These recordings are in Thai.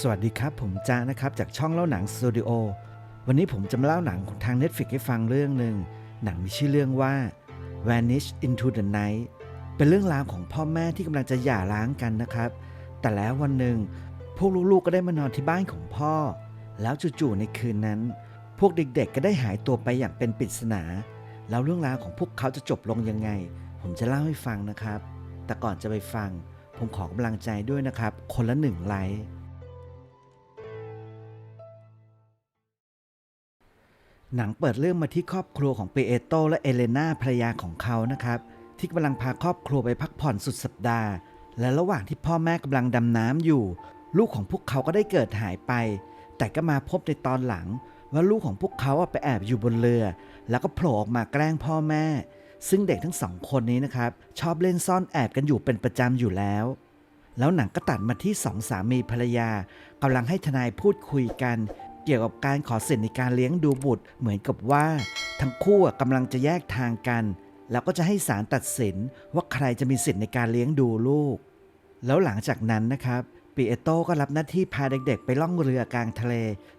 สวัสดีครับ ผมจ้านะครับ จากช่องเล่าหนังสตูดิโอวันนี้ผมจะมาเล่าหนังของทาง Netflix ให้ฟังเรื่องหนึ่งหนังมีชื่อเรื่องว่า Vanish into the Night เป็นเรื่องราวของพ่อแม่ที่กำลังจะหย่าร้างกันนะครับ แต่แล้ววันหนึ่งพวกลูกๆก็ได้มานอนที่บ้านของพ่อ แล้วจู่ๆในคืนนั้น พวกเด็กๆ ก็ได้หายตัวไปอย่างเป็นปริศนา แล้วเรื่องราวของพวกเขาจะจบลงยังไง ผมจะเล่าให้ฟังนะครับ แต่ก่อนจะไปฟัง ผมขอกำลังใจด้วยนะครับ คนละหนึ่งไลค์ หนังเปิดเรื่องมาที่ครอบครัวของเปเอโตและเอเลนาภรรยาของเขานะครับ ที่กำลังพาครอบครัวไปพักผ่อนสุดสัปดาห์ และระหว่างที่พ่อแม่กำลังดำน้ำอยู่ ลูกของพวกเขาก็ได้เกิดหายไป แต่ก็มาพบในตอนหลัง ว่าลูกของพวกเขาไปแอบอยู่บนเรือ แล้วก็โผล่ออกมาแกล้งพ่อแม่ ซึ่งเด็กทั้งสองคนนี้นะครับ ชอบเล่นซ่อนแอบกันอยู่เป็นประจำอยู่แล้ว แล้วหนังก็ตัดมาที่สองสามีภรรยากำลังให้ทนายพูดคุยกัน เกี่ยวกับการขอสิทธิ์ในการเลี้ยงดูบุตร เหมือนกับว่า ทั้งคู่กำลังจะแยกทางกัน แล้วก็จะให้ศาลตัดสินว่าใครจะมีสิทธิ์ในการเลี้ยงดูลูก แล้วหลังจากนั้นนะครับปีเอโต้ก็รับหน้าที่พาเด็กๆ ไปล่องเรือกลางทะเล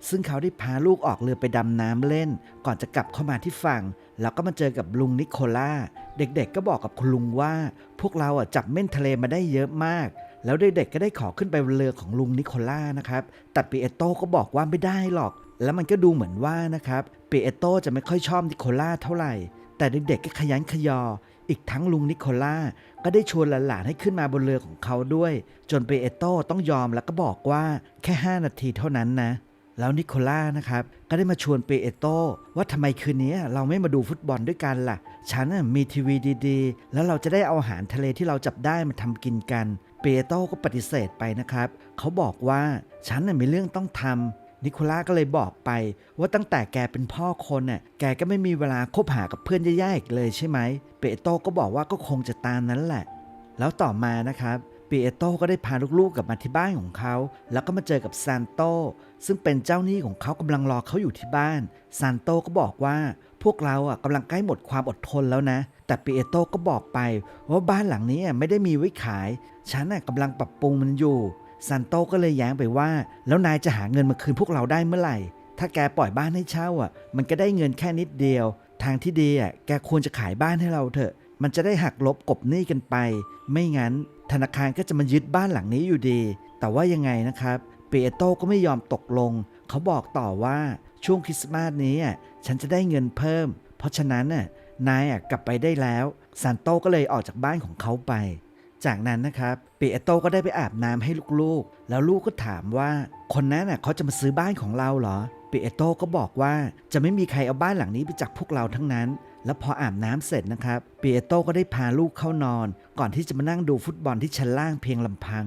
ซึ่งเขาได้พาลูกออกเรือไปดำน้ำเล่น ก่อนจะกลับเข้ามาที่ฝั่ง แล้วก็มาเจอกับลุงนิโคล่า เด็กๆ ก็บอกกับคุณลุงว่า พวกเราอะจับเม่นทะเลมาได้เยอะมาก แล้วเด็กๆก็ได้ขอขึ้นไปบนเรือของลุงนิโคล่านะครับ แต่ปีเอโต้ก็บอกว่าไม่ได้หรอก แล้วมันก็ดูเหมือนว่านะครับปีเอโต้จะไม่ค่อยชอบนิโคล่าเท่าไหร่ แต่เด็กๆก็ขยันขยอ อีกทั้งลุงนิโคล่าก็ได้ชวนหลานๆให้ขึ้นมาบนเรือของเขาด้วย จนเปเอโต้ต้องยอมแล้วก็บอกว่าแค่ 5 นาทีเท่านั้นนะแล้วนิโคล่านะครับก็ได้มาชวนเปเอโต้ว่าทำไมคืนนี้เราไม่มาดูฟุตบอลด้วยกันล่ะ ฉันมีทีวีดีๆ แล้วเราจะได้เอาอาหารทะเลที่เราจับได้มาทำกินกัน เปโต้ก็ปฏิเสธไปนะครับ เขาบอกว่าฉันน่ะมีเรื่องต้องทำนิโคล่าก็เลยบอกไป ว่าตั้งแต่แกเป็นพ่อคนน่ะแกก็ไม่มีเวลาคบหากับเพื่อนย่าๆอีกเลยใช่ไหมเปโต้ก็บอกว่าก็คงจะตามนั้นแหละ แล้วต่อมานะครับเปโต้ก็ได้พาลูกๆกลับมาที่บ้านของเขา แล้วก็มาเจอกับซานโตซึ่งเป็นเจ้าหนี้ของเขากำลังรอเขาอยู่ที่บ้านซานโตก็บอกว่า พวกเราอะกำลังใกล้หมดความอดทนแล้วนะ แต่เปเอโต้ก็บอกไปว่าบ้านหลังนี้อะไม่ได้มีไว้ขาย ฉันน่ะกำลังปรับปรุงมันอยู่ ซันโตก็เลยแย้งไปว่า แล้วนายจะหาเงินมาคืนพวกเราได้เมื่อไหร่ ถ้าแกปล่อยบ้านให้เช่าอะ มันก็ได้เงินแค่นิดเดียว ทางที่ดีอะแกควรจะขายบ้านให้เราเถอะ มันจะได้หักลบกบหนี้กันไป ไม่งั้น ธนาคารก็จะมายึดบ้านหลังนี้อยู่ดี แต่ว่ายังไงนะครับปีเปโตก็ไม่ยอมตกลง เขาบอกต่อว่าช่วงคริสต์มาสนี้อะ ฉันจะได้เงินเพิ่ม เพราะฉะนั้นน่ะนายอะกลับไปได้แล้วซันโตก็เลยออกจากบ้านของเขาไป จากนั้นนะครับเปเอโตก็ได้ไปอาบน้ำให้ลูกๆ แล้วลูกก็ถามว่า คนนั้นน่ะเขาจะมาซื้อบ้านของเราเหรอเปเอโตก็บอกว่าจะไม่มีใครเอาบ้านหลังนี้ไปจากพวกเราทั้งนั้น แล้วพออาบน้ำเสร็จนะครับเปเอโตก็ได้พาลูกเข้านอน ก่อนที่จะมานั่งดูฟุตบอลที่ชั้นล่างเพียงลำพัง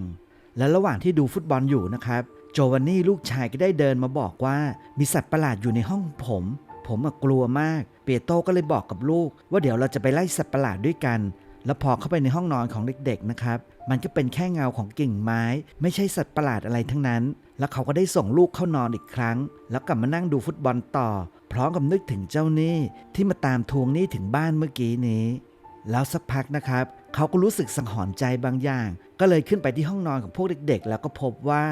และระหว่างที่ดูฟุตบอลอยู่นะครับ โจวานนี่ลูกชายก็ได้เดินมาบอกว่ามีสัตว์ประหลาดอยู่ในห้องผม ผมกลัวมาก เปโตก็เลยบอกกับลูก ว่าเดี๋ยวเราจะไปไล่สัตว์ประหลาดด้วยกัน แล้วพอเข้าไปในห้องนอนของเด็กๆนะครับ มันก็เป็นแค่เงาของกิ่งไม้ ไม่ใช่สัตว์ประหลาดอะไรทั้งนั้น แล้วเขาก็ได้ส่งลูกเข้านอนอีกครั้ง แล้วกลับมานั่งดูฟุตบอลต่อ พร้อมกับนึกถึงเจ้าหนี้ที่มาตามทวงหนี้ถึงบ้านเมื่อกี้นี้ แล้วสักพักนะครับ เขาก็รู้สึกสังหรณ์ใจบางอย่าง ก็เลยขึ้นไปที่ห้องนอนของพวกเด็กๆ แล้วก็พบว่า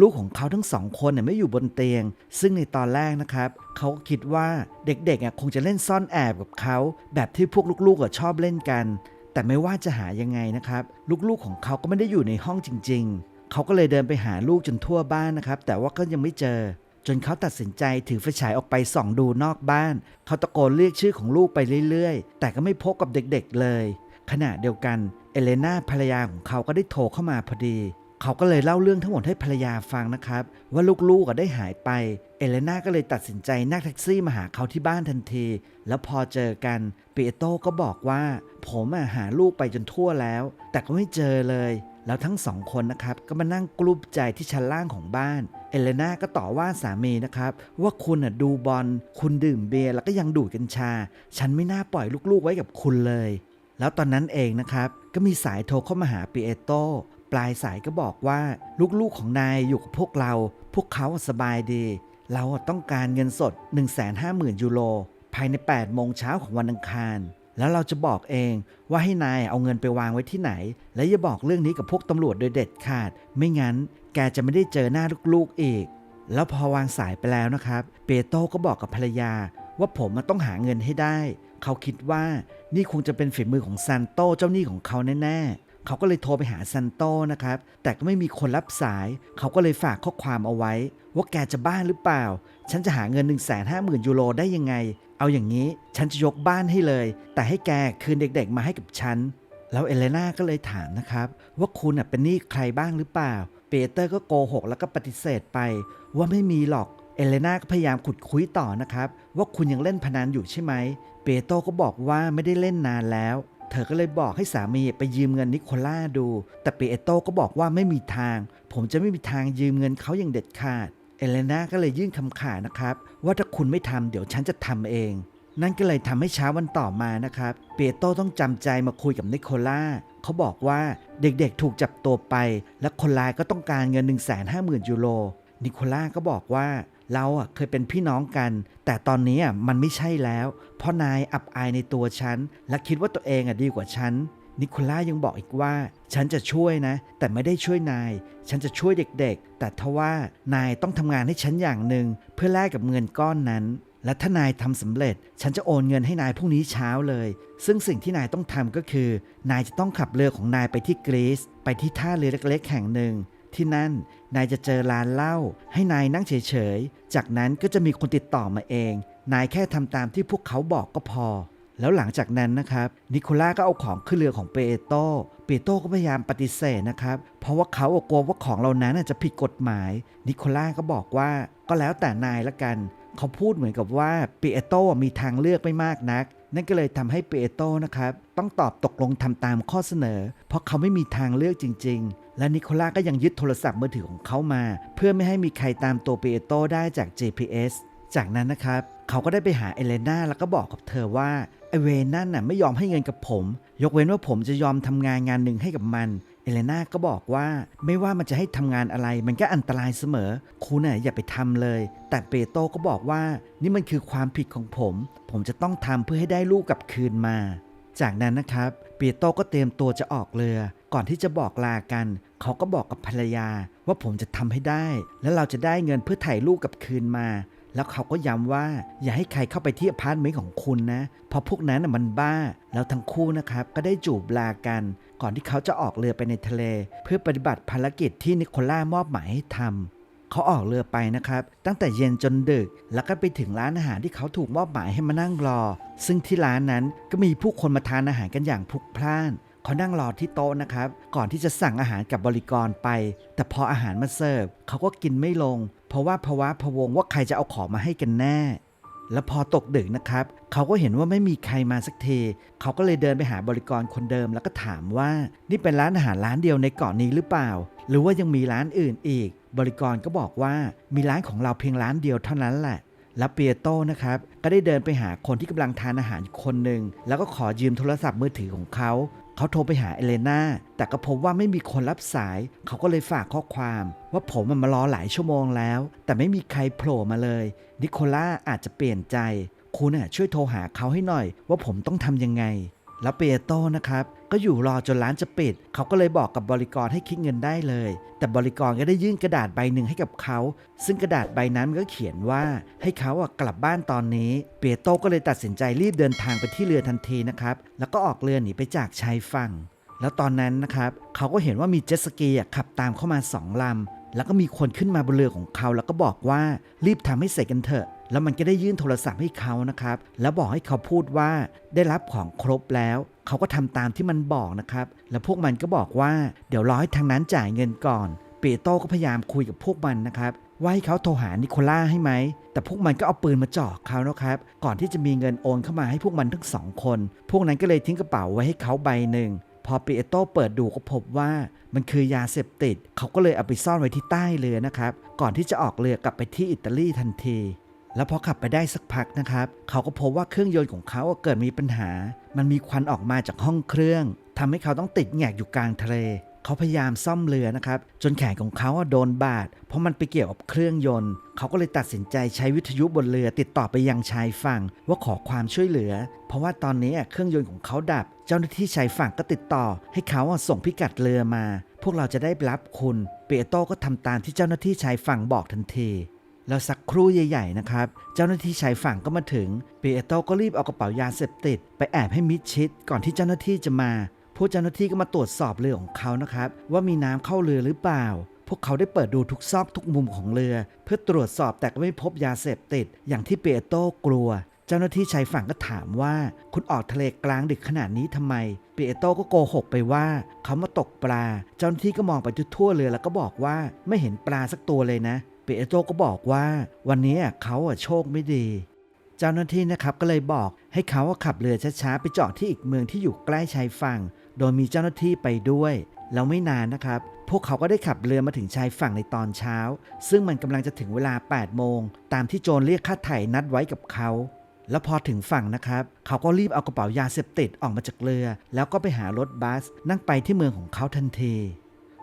ลูกของเขาทั้งสองคนเนี่ยไม่อยู่บนเตียง ซึ่งในตอนแรกนะครับ เขาก็คิดว่าเด็กๆอะคงจะเล่นซ่อนแอบกับเขา แบบที่พวกลูกๆชอบเล่นกัน แต่ไม่ว่าจะหายังไงนะครับ ลูกๆของเขาก็ไม่ได้อยู่ในห้องจริง ๆ เขาก็เลยเดินไปหาลูกจนทั่วบ้านนะครับ แต่ว่าก็ยังไม่เจอ จนเขาตัดสินใจถือไฟฉายออกไปส่องดูนอกบ้าน เขาตะโกนเรียกชื่อของลูกไปเรื่อยๆ แต่ก็ไม่พบกับเด็กๆเลย ขณะเดียวกัน เอเลนาภรรยาของเขาก็ได้โทรเข้ามาพอดี เขาก็เลยเล่าเรื่องทั้งหมดให้ภรรยาฟังนะครับ ว่าลูกๆอะได้หายไป เอเลนาก็เลยตัดสินใจนั่งแท็กซี่มาหาเขาที่บ้านทันที แล้วพอเจอกันเปโตก็บอกว่า ผมหาลูกไปจนทั่วแล้ว แต่ก็ไม่เจอเลย แล้วทั้งสองคนนะครับก็มานั่งกลุ้มใจที่ชั้นล่างของบ้าน เอเลนาก็ต่อว่าสามีนะครับ ว่าคุณอะดูบอลคุณดื่มเบียร์แล้วก็ยังดูดกัญชา ฉันไม่น่าปล่อยลูกๆไว้กับคุณเลย แล้วตอนนั้นเองนะครับก็มีสายโทรเข้ามาหาปีเอโตปลายสายก็บอกว่าลูกๆของนายอยู่กับพวกเรา พวกเขาสบายดี เราต้องการเงินสด 150,000 ยูโรภายใน 8 โมงเช้าของวันอังคาร แล้วเราจะบอกเองว่าให้นายเอาเงินไปวางไว้ที่ไหน และอย่าบอกเรื่องนี้กับพวกตำรวจโดยเด็ดขาด ไม่งั้น แกจะไม่ได้เจอหน้าลูกๆอีก แล้วพอวางสายไปแล้วนะครับ เปโต้ก็บอกกับภรรยา ว่าผมมันต้องหาเงินให้ได้ เขาคิดว่านี่คงจะเป็นฝีมือของซานโตเจ้าหนี้ของเขาแน่ๆ เขาก็เลยโทรไปหาซันโตนะครับ แต่ก็ไม่มีคนรับสาย เขาก็เลยฝากข้อความเอาไว้ ว่าแกจะบ้านหรือเปล่า ฉันจะหาเงิน 1 5 0 0 0 0 ยูโรได้ยังไง เอาอย่างนี้ฉันจะยกบ้านให้เลย แต่ให้แกคืนเด็กๆมาให้กับฉัน แล้วเอเลนาก็เลยถามนะครับ ว่าคุณเป็นหนี้ใครบ้างหรือเปล่า เปเตอร์ก็โกหกแล้วก็ปฏิเสธไป ว่าไม่มีหรอกเอเลนาก็พยายามขุดคุยต่อนะครับ ว่าคุณยังเล่นพนันอยู่ใช่ไหม เปโตก็บอกว่าไม่ได้เล่นนานแล้ว ธอก็เลยบอกให้สามีไปยืมเงินนิโคล่าดู แต่เปโตก็บอกว่าไม่มีทาง ผมจะไม่มีทางยืมเงินเขาอย่างเด็ดขาด เอเลนาก็เลยยื่นคำขาดนะครับ ว่าถ้าคุณไม่ทำเดี๋ยวฉันจะทำเอง นั่นก็เลยทำให้เช้าวันต่อมานะครับเปียโตต้องจำใจมาคุยกับนิโคล่าเขาบอกว่าเด็กๆถูกจับตัวไป และคนร้ายก็ต้องการเงิน 1 5 0 0 0 0ยูโรนิโคล่าก็บอกว่า เราอะเคยเป็นพี่น้องกัน แต่ตอนนี้อะมันไม่ใช่แล้ว เพราะนายอับอายในตัวฉัน และคิดว่าตัวเองอะดีกว่าฉัน นิโคล่ายังบอกอีกว่า ฉันจะช่วยนะ แต่ไม่ได้ช่วยนาย ฉันจะช่วยเด็กๆ แต่ทว่านายต้องทำงานให้ฉันอย่างหนึ่งเพื่อแลกกับเงินก้อนนั้นและถ้านายทำสำเร็จ ฉันจะโอนเงินให้นายพรุ่งนี้เช้าเลย ซึ่งสิ่งที่นายต้องทำก็คือ นายจะต้องขับเรือของนายไปที่กรีซไปที่ท่าเรือเล็กๆแห่งหนึ่ง ที่นั่น นายจะเจอร้านเหล้าให้นายนั่งเฉยๆ จากนั้นก็จะมีคนติดต่อมาเอง นายแค่ทำตามที่พวกเขาบอกก็พอ แล้วหลังจากนั้นนะครับนิโคล่าก็เอาของขึ้นเรือของเปโตเปโตก็พยายามปฏิเสธนะครับ เพราะว่าเขากลัวว่าของเหล่านั้นจะผิดกฎหมาย นิโคล่าก็บอกว่าก็แล้วแต่นายละกัน เขาพูดเหมือนกับว่าเปโตมีทางเลือกไม่มากนัก นั่นก็เลยทำให้เปโตนะครับ ต้องตอบตกลงทำตามข้อเสนอ เพราะเขาไม่มีทางเลือกจริง ๆ และนิโคล่าก็ยังยึดโทรศัพท์มือถือของเขามา เพื่อไม่ให้มีใครตามตัวเปโตได้จาก GPS จากนั้นนะครับ เขาก็ได้ไปหาเอเลนาแล้วก็บอกกับเธอว่าไอเวนนั่นน่ะไม่ยอมให้เงินกับผม ยกเว้นว่าผมจะยอมทำงานงานหนึ่งให้กับมันเอเลนาก็บอกว่าไม่ว่ามันจะให้ทำงานอะไรมันก็อันตรายเสมอ คุณน่ะอย่าไปทำเลย แต่เปโตก็บอกว่า นี่มันคือความผิดของผม ผมจะต้องทำเพื่อให้ได้ลูกกลับคืนมา จากนั้นนะครับปีโตก็เตรียมตัวจะออกเรือ ก่อนที่จะบอกลากัน เขาก็บอกกับภรรยาว่าผมจะทำให้ได้ และเราจะได้เงินเพื่อถ่ายลูกกับคืนมา แล้วเขาก็ย้ำว่าอย่าให้ใครเข้าไปที่อพาร์ตเมนต์ของคุณนะ เพราะพวกนั้นน่ะมันบ้า แล้วทั้งคู่นะครับก็ได้จูบลากัน ก่อนที่เขาจะออกเรือไปในทะเล เพื่อปฏิบัติภารกิจที่นิโคล่ามอบหมายให้ทำ เขาออกเรือไปนะครับ ตั้งแต่เย็นจนดึก แล้วก็ไปถึงร้านอาหารที่เขาถูกมอบหมายให้มานั่งรอ ซึ่งที่ร้านนั้นก็มีผู้คนมาทานอาหารกันอย่างพลุกพล่านเขานั่งรอที่โต๊ะนะครับ ก่อนที่จะสั่งอาหารกับบริกรไป แต่พออาหารมาเสิร์ฟเขาก็กินไม่ลง เพราะว่าภาวะพะวงว่าใครจะเอาของมาให้กันแน่ แล้วพอตกดึกนะครับ เขาก็เห็นว่าไม่มีใครมาสักทีเขาก็เลยเดินไปหาบริกรคนเดิมแล้วก็ถามว่า นี่เป็นร้านอาหารร้านเดียวในเกาะนี้หรือเปล่า หรือว่ายังมีร้านอื่นอีก บริกรก็บอกว่ามีร้านของเราเพียงร้านเดียวเท่านั้นแหละ แล้วเปียโตนะครับก็ได้เดินไปหาคนที่กำลังทานอาหารอีกคนหนึ่งแล้วก็ขอยืมโทรศัพท์มือถือของเขาเขาโทรไปหาเอเลนาแต่ก็พบว่าไม่มีคนรับสาย เขาก็เลยฝากข้อความ ว่าผมมันมารอหลายชั่วโมงแล้ว แต่ไม่มีใครโผล่มาเลย นิโคล่าอาจจะเปลี่ยนใจ คุณน่ะช่วยโทรหาเขาให้หน่อย ว่าผมต้องทำยังไง แล้วเปียโตนะครับ ก็อยู่รอจนร้านจะปิด เขาก็เลยบอกกับบริกรให้คิดเงินได้เลย แต่บริกรก็ได้ยื่นกระดาษใบหนึ่งให้กับเขา ซึ่งกระดาษใบนั้นมันก็เขียนว่า ให้เขาอะกลับบ้านตอนนี้ เปียโตก็เลยตัดสินใจรีบเดินทางไปที่เรือทันทีนะครับ แล้วก็ออกเรือหนีไปจากชายฝั่ง แล้วตอนนั้นนะครับ เขาก็เห็นว่ามีเจ็ตสกีขับตามเข้ามาสองลำ แล้วก็มีคนขึ้นมาบนเรือของเขา แล้วก็บอกว่ารีบทำให้เสร็จกันเถอะแล้วมันก็ได้ยื่นโทรศัพท์ให้เขานะครับ แล้วบอกให้เขาพูดว่าได้รับของครบแล้ว เขาก็ทำตามที่มันบอกนะครับ แล้วพวกมันก็บอกว่าเดี๋ยวร้อให้ทางนั้นจ่ายเงินก่อนเปโตรก็พยายามคุยกับพวกมันนะครับว่าให้เขาโทรหานิโคล่าให้ไหม แต่พวกมันก็เอาปืนมาจ่อเขานะครับ ก่อนที่จะมีเงินโอนเข้ามาให้พวกมันทั้งสองคน พวกนั้นก็เลยทิ้งกระเป๋าไว้ให้เขาใบหนึ่ง พอเปโตรเปิดดูก็พบว่ามันคือยาเสพติด เขาก็เลยเอาไปซ่อนไว้ที่ใต้เรือนะครับ ก่อนที่จะออกเรือกลับไปที่อิตาลีทันที แล้วพอขับไปได้สักพักนะครับ เขาก็พบว่าเครื่องยนต์ของเขาเกิดมีปัญหา มันมีควันออกมาจากห้องเครื่องทำให้เขาต้องติดแงกอยู่กลางทะเลเขาพยายามซ่อมเรือนะครับ จนแขนของเขาโดนบาด เพราะมันไปเกี่ยวกับเครื่องยนต์ เขาก็เลยตัดสินใจใช้วิทยุบนเรือติดต่อไปยังชายฝั่งว่าขอความช่วยเหลือ เพราะว่าตอนนี้เครื่องยนต์ของเขาดับ เจ้าหน้าที่ชายฝั่งก็ติดต่อ ให้เขาส่งพิกัดเรือมาผวกเราจะได้รับคุณ เปียโต้ก็ทำตามที่เจ้าหน้าที่ชายฝั่งบอกทันที แล้วสักครู่ใหญ่ ๆ นะครับ เจ้าหน้าที่ชายฝั่งก็มาถึงเปียโต้ก็รีบเอากระเป๋ายาเสพติด ไปแอบให้มิดชิด ก่อนที่เจ้าหน้าที่จะมาพวกเจ้าหน้าที่ก็มาตรวจสอบเรือของเขานะครับ ว่ามีน้ำเข้าเรือหรือเปล่า พวกเขาได้เปิดดูทุกซอกทุกมุมของเรือ เพื่อตรวจสอบแต่ก็ไม่พบยาเสพติด อย่างที่เปียโต้กลัว เจ้าหน้าที่ชายฝั่งก็ถามว่า คุณออกทะเลกลางดึกขนาดนี้ทำไม เปียโต้ก็โกหกไปว่าเขามาตกปลา เจ้าหน้าที่ก็มองไปทั่วเรือแล้วก็บอกว่าไม่เห็นปลาสักตัวเลยนะ เปโต้ก็บอกว่าวันนี้เขาโชคไม่ดี เจ้าหน้าที่นะครับก็เลยบอกให้เขาขับเรือช้าๆไปจอดที่อีกเมืองที่อยู่ใกล้ชายฝั่ง โดยมีเจ้าหน้าที่ไปด้วย แล้วไม่นานนะครับ พวกเขาก็ได้ขับเรือมาถึงชายฝั่งในตอนเช้า ซึ่งมันกำลังจะถึงเวลา 8 โมง ตามที่โจรเรียกค่าไถ่นัดไว้กับเขาแล้วพอถึงฝั่งนะครับ เขาก็รีบเอากระเป๋ายาเสพติดออกมาจากเรือ แล้วก็ไปหารถบัสนั่งไปที่เมืองของเขาทันที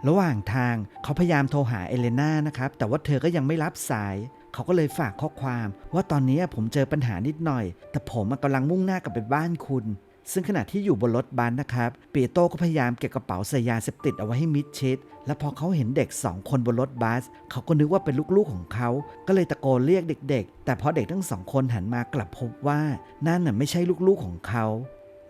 ระหว่างทางเขาพยายามโทรหาเอเลนานะครับ แต่ว่าเธอก็ยังไม่รับสาย เขาก็เลยฝากข้อความ ว่าตอนนี้ผมเจอปัญหานิดหน่อย แต่ผมกำลังมุ่งหน้ากลับไปบ้านคุณ ซึ่งขณะที่อยู่บนรถบัสนะครับเปีโต้ก็พยายามเก็บกระเป๋าใส่ยาเสพติดเอาไว้ให้มิดชิด และพอเขาเห็นเด็กสองคนบนรถบัส เขาก็นึกว่าเป็นลูกๆของเขา ก็เลยตะโกนเรียกเด็ก ๆ แต่พอเด็กทั้งสองคนหันมากลับพบว่านั่นน่ะไม่ใช่ลูกๆของเขา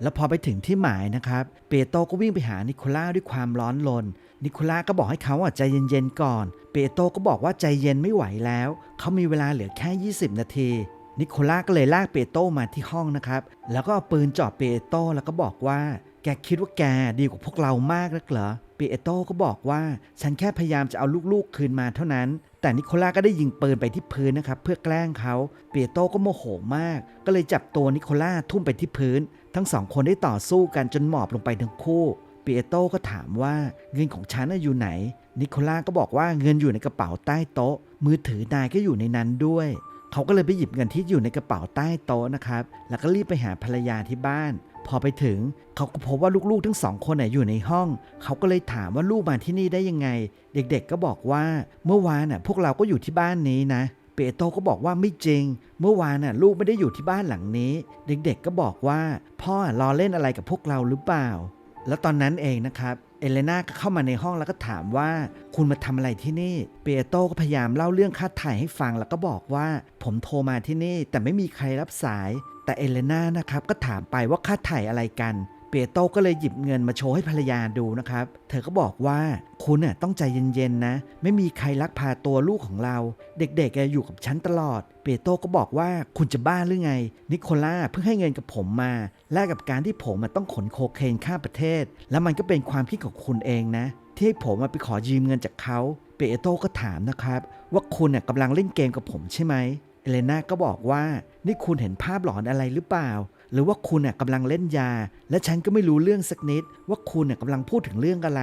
แล้วพอไปถึงที่หมายนะครับ เปโตก็วิ่งไปหานิโคล่าด้วยความร้อนรน นิโคล่าก็บอกให้เขาอะใจเย็นๆก่อน เปโตก็บอกว่าใจเย็นไม่ไหวแล้ว เขามีเวลาเหลือแค่ 20 นาที นิโคล่าก็เลยลากเปโตมาที่ห้องนะครับ แล้วก็เอาปืนจ่อเปโตแล้วก็บอกว่า แกคิดว่าแกดีกว่าพวกเรามากนักเหรอ เปโตก็บอกว่า ฉันแค่พยายามจะเอาลูกๆคืนมาเท่านั้น แต่นิโคล่าก็ได้ยิงปืนไปที่พื้นนะครับเพื่อแกล้งเขา เปียโต้ก็โมโหมาก ก็เลยจับตัวนิโคล่าทุ่มไปที่พื้น ทั้งสองคนได้ต่อสู้กันจนหมอบลงไปทั้งคู่ เปียโต้ก็ถามว่าเงินของฉันอยู่ไหน นิโคล่าก็บอกว่าเงินอยู่ในกระเป๋าใต้โต๊ะ มือถือนายก็อยู่ในนั้นด้วย เขาก็เลยไปหยิบเงินที่อยู่ในกระเป๋าใต้โต๊ะนะครับ แล้วก็รีบไปหาภรรยาที่บ้าน พอไปถึงเขาก็พบว่าลูกๆ ทั้งสองคนอยู่ในห้อง เขาก็เลยถามว่าลูกมาที่นี่ได้ยังไง เด็กๆ ก็บอกว่าเมื่อวานน่ะพวกเราก็อยู่ที่บ้านนี้นะเปโตก็บอกว่าไม่จริง เมื่อวานน่ะลูกไม่ได้อยู่ที่บ้านหลังนี้ เด็กๆก็บอกว่า พ่อรอเล่นอะไรกับพวกเราหรือเปล่า แล้วตอนนั้นเองนะครับเอเลนาก็เข้ามาในห้องแล้วก็ถามว่าคุณมาทำอะไรที่นี่ เปียโตก็พยายามเล่าเรื่องค่าถ่ายให้ฟังแล้วก็บอกว่าผมโทรมาที่นี่ แต่ไม่มีใครรับสาย แต่เอเลนานะครับก็ถามไปว่าค่าถ่ายอะไรกัน เปียโตก็เลยหยิบเงินมาโชว์ให้ภรรยาดูนะครับ เธอก็บอกว่า คุณน่ะต้องใจเย็นๆนะ ไม่มีใครลักพาตัวลูกของเรา เด็กๆอยู่กับฉันตลอด เปโตก็บอกว่าคุณจะบ้าหรือไง นิโคล่าเพิ่งให้เงินกับผมมา แลกกับการที่ผมมาต้องขนโคเคนข้ามประเทศ แล้วมันก็เป็นความคิดของคุณเองนะ ที่ให้ผมมาไปขอยืมเงินจากเขาเปโตก็ถามนะครับ ว่าคุณน่ะกำลังเล่นเกมกับผมใช่ไหมเอเลนาก็บอกว่านี่คุณเห็นภาพหลอนอะไรหรือเปล่า หรือว่าคุณน่ะกำลังเล่นยา และฉันก็ไม่รู้เรื่องสักนิด ว่าคุณน่ะกำลังพูดถึงเรื่องอะไร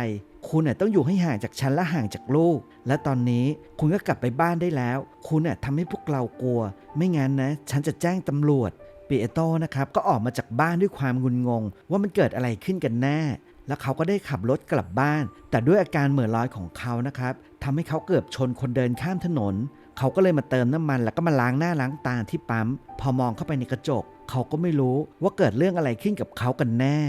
คุณน่ะต้องอยู่ให้ห่างจากฉันและห่างจากลูกและตอนนี้คุณก็กลับไปบ้านได้แล้ว คุณน่ะทำให้พวกเรากลัว ไม่งั้นนะ ฉันจะแจ้งตำรวจปียโตนะครับก็ออกมาจากบ้านด้วยความงุนงง ว่ามันเกิดอะไรขึ้นกันแน่ แล้วเขาก็ได้ขับรถกลับบ้าน แต่ด้วยอาการเหม่อลอยของเขานะครับทำให้เขาเกือบชนคนเดินข้ามถนน เขาก็เลยมาเติมน้ำมันแล้วก็มาล้างหน้าล้างตาที่ปั๊ม พอมองเข้าไปในกระจก เขาก็ไม่รู้ว่าเกิดเรื่องอะไรขึ้นกับเขากันแน่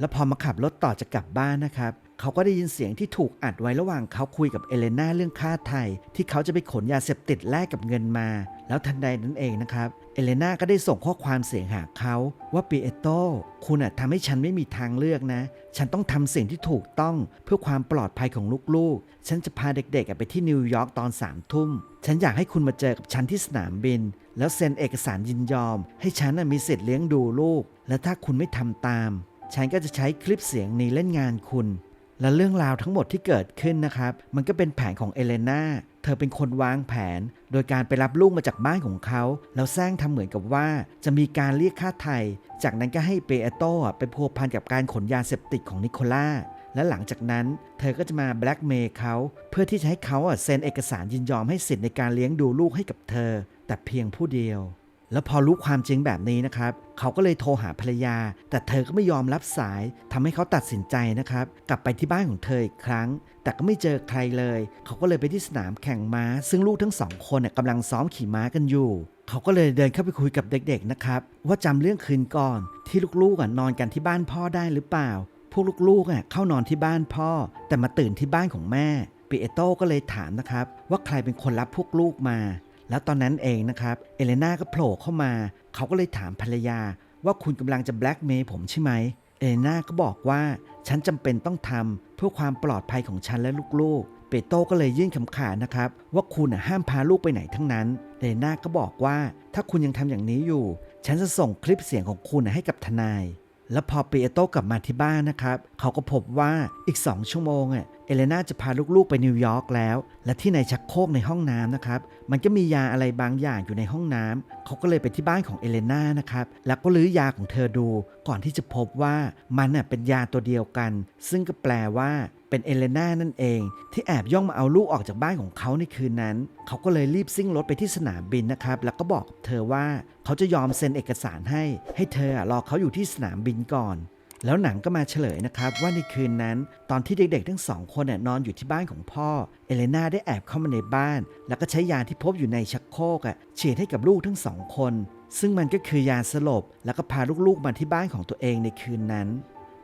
แล้วพอมาขับรถต่อจะกลับบ้านนะครับเขาก็ได้ยินเสียงที่ถูกอัดไว้ระหว่างเขาคุยกับเอเลนาเรื่องค่าไถ่ที่เขาจะไปขนยาเสพติดแลกกับเงินมา แล้วทันใดนั้นเองนะครับ เอเลนาก็ได้ส่งข้อความเสียงหาเขาว่าปีเอโตคุณอะทำให้ฉันไม่มีทางเลือกนะ ฉันต้องทำสิ่งที่ถูกต้องเพื่อความปลอดภัยของลูกๆ ฉันจะพาเด็กๆไปที่นิวยอร์กตอนสามทุ่ม ฉันอยากให้คุณมาเจอกับฉันที่สนามบิน แล้วเซ็นเอกสารยินยอม ให้ฉันมีสิทธิ์เลี้ยงดูลูก และถ้าคุณไม่ทำตาม ฉันก็จะใช้คลิปเสียงนี้เล่นงานคุณ และเรื่องราวทั้งหมดที่เกิดขึ้นนะครับ มันก็เป็นแผนของเอเลนาเธอเป็นคนวางแผน โดยการไปรับลูกมาจากบ้านของเขา แล้วแซงทำเหมือนกับว่าจะมีการเรียกค่าไถ่จากนั้นก็ให้เปเอโต้ไปพัวพันกับการขนยาเสพติดของนิโคล่าและหลังจากนั้น เธอก็จะมาแบล็กเมย์เขา เพื่อที่จะให้เขาเซ็นเอกสารยินยอมให้สิทธิ์ในการเลี้ยงดูลูกให้กับเธอ แต่เพียงผู้เดียว แล้วพอรู้ความจริงแบบนี้นะครับ เขาก็เลยโทรหาภรรยา แต่เธอก็ไม่ยอมรับสายทำให้เขาตัดสินใจนะครับ กลับไปที่บ้านของเธออีกครั้ง แต่ก็ไม่เจอใครเลย เขาก็เลยไปที่สนามแข่งม้า ซึ่งลูกทั้งสองคนกำลังซ้อมขี่ม้ากันอยู่เขาก็เลยเดินเข้าไปคุยกับเด็กๆนะครับ ว่าจำเรื่องคืนก่อน ที่ลูกๆนอนกันที่บ้านพ่อได้หรือเปล่า พวกลูกๆเข้านอนที่บ้านพ่อ แต่มาตื่นที่บ้านของแม่ปิเอโต้ก็เลยถามนะครับ ว่าใครเป็นคนรับพวกลูกมา แล้วตอนนั้นเองนะครับ เอเลนาก็โผล่เข้ามา เขาก็เลยถามภรรยาว่าคุณกำลังจะแบล็กเมย์ผมใช่ไหม เอเลนาก็บอกว่าฉันจำเป็นต้องทำเพื่อความปลอดภัยของฉันและลูกๆ เปโต้ก็เลยยื่นคำขาดนะครับ ว่าคุณห้ามพาลูกไปไหนทั้งนั้น เอเลนาก็บอกว่าถ้าคุณยังทำอย่างนี้อยู่ ฉันจะส่งคลิปเสียงของคุณให้กับทนาย แล้วพอเปโต้กลับมาที่บ้านนะครับ เขาก็พบว่าอีก2ชั่วโมงอะ เอเลนาจะพาลูกๆไปนิวยอร์กแล้ว และที่ในชักโครกในห้องน้ำนะครับ มันก็มียาอะไรบางอย่างอยู่ในห้องน้ำเขาก็เลยไปที่บ้านของเอเลนานะครับ แล้วก็ลื้อยาของเธอดู ก่อนที่จะพบว่ามันน่ะเป็นยาตัวเดียวกัน ซึ่งก็แปลว่าเป็นเอเลนานั่นเอง ที่แอบย่องมาเอาลูกออกจากบ้านของเขาในคืนนั้น เขาก็เลยรีบซิ่งรถไปที่สนามบินนะครับ แล้วก็บอกเธอว่าเขาจะยอมเซ็นเอกสารให้ ให้เธอรอเขาอยู่ที่สนามบินก่อน แล้วหนังก็มาเฉลยนะครับว่าในคืนนั้น ตอนที่เด็กๆ ทั้งสองคนนอนอยู่ที่บ้านของพ่อ เอเลนาได้แอบเข้ามาในบ้าน แล้วก็ใช้ยาที่พบอยู่ในชักโครกฉีดให้กับลูกทั้งสองคน ซึ่งมันก็คือยาสลบ แล้วก็พาลูกๆมาที่บ้านของตัวเองในคืนนั้น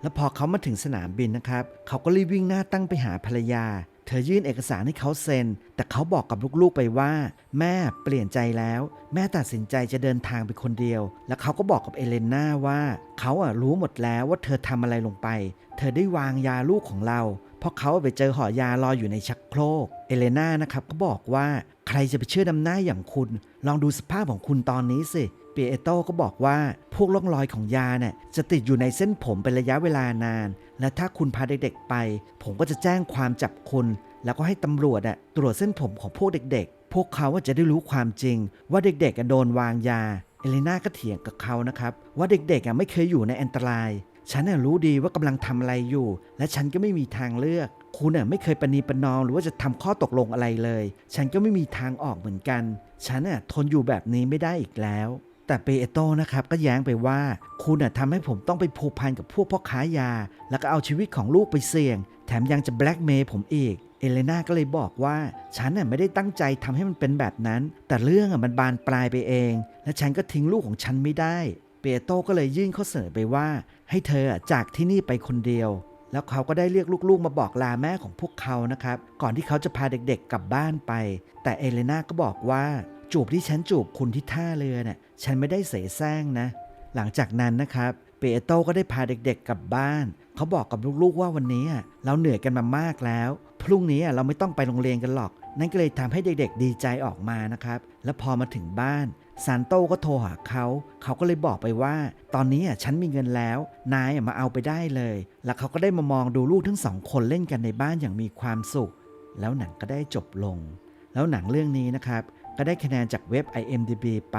แล้วพอเขามาถึงสนามบินนะครับ เขาก็รีบวิ่งหน้าตั้งไปหาภรรยา เธอยื่นเอกสารให้เขาเซ็น แต่เขาบอกกับลูกๆไปว่า แม่เปลี่ยนใจแล้ว แม่ตัดสินใจจะเดินทางไปคนเดียว แล้วเขาก็บอกกับเอเลน่าว่า เขาอะรู้หมดแล้วว่าเธอทำอะไรลงไป เธอได้วางยาลูกของเรา เพราะเขาไปเจอห่อยารออยู่ในชักโครก เอเลน่านะครับก็บอกว่าใครจะไปเชื่อดำหน้าอย่างคุณ ลองดูสภาพของคุณตอนนี้สิ ปียโตก็บอกว่า พวกร่องรอยของยาเนี่ยจะติดอยู่ในเส้นผมเป็นระยะเวลานาน และถ้าคุณพาเด็กๆไป ผมก็จะแจ้งความจับคุณ แล้วก็ให้ตำรวจอะตรวจเส้นผมของพวกเด็กๆ พวกเขาจะได้รู้ความจริง ว่าเด็กๆโดนวางยา เอเลน่าก็เถียงกับเขานะครับ ว่าเด็กๆอะไม่เคยอยู่ในอันตราย ฉันรู้ดีว่ากำลังทำอะไรอยู่ และฉันก็ไม่มีทางเลือกคุณน่ะไม่เคยประนีประนอมหรือว่าจะทำข้อตกลงอะไรเลย ฉันก็ไม่มีทางออกเหมือนกัน ฉันน่ะทนอยู่แบบนี้ไม่ได้อีกแล้ว แต่เปโตนะครับก็แย้งไปว่า คุณทำให้ผมต้องไปผูกพันกับพวกพ่อค้ายา แล้วก็เอาชีวิตของลูกไปเสี่ยง แถมยังจะแบล็กเมย์ผมอีกเอเลนาก็เลยบอกว่า ฉันน่ะไม่ได้ตั้งใจทำให้มันเป็นแบบนั้น แต่เรื่องอะมันบานปลายไปเอง และฉันก็ทิ้งลูกของฉันไม่ได้ เปียโตก็เลยยื่นข้อเสนอไปว่า ให้เธอจากที่นี่ไปคนเดียว แล้วเขาก็ได้เรียกลูกๆมาบอกลาแม่ของพวกเขานะครับ ก่อนที่เขาจะพาเด็กๆกลับบ้านไป แต่เอเลนาก็บอกว่าจูบที่ฉันจูบคุณที่ท่าเรือน่ะ ฉันไม่ได้เสแสร้งนะ หลังจากนั้นนะครับ เปโตก็ได้พาเด็กๆกลับบ้าน เขาบอกกับลูกๆว่าวันนี้เราเหนื่อยกันมามากแล้ว พรุ่งนี้เราไม่ต้องไปโรงเรียนกันหรอก นั่นก็เลยทำให้เด็กๆ ดีใจออกมานะครับ แล้วพอมาถึงบ้านซานโต้ก็โทรหาเขา เขาก็เลยบอกไปว่า ตอนนี้ฉันมีเงินแล้ว นายมาเอาไปได้เลย แล้วเขาก็ได้มามองดูลูกทั้งสองคนเล่นกันในบ้านอย่างมีความสุข แล้วหนังก็ได้จบลง แล้วหนังเรื่องนี้นะครับ ก็ได้คะแนนจากเว็บ IMDb ไป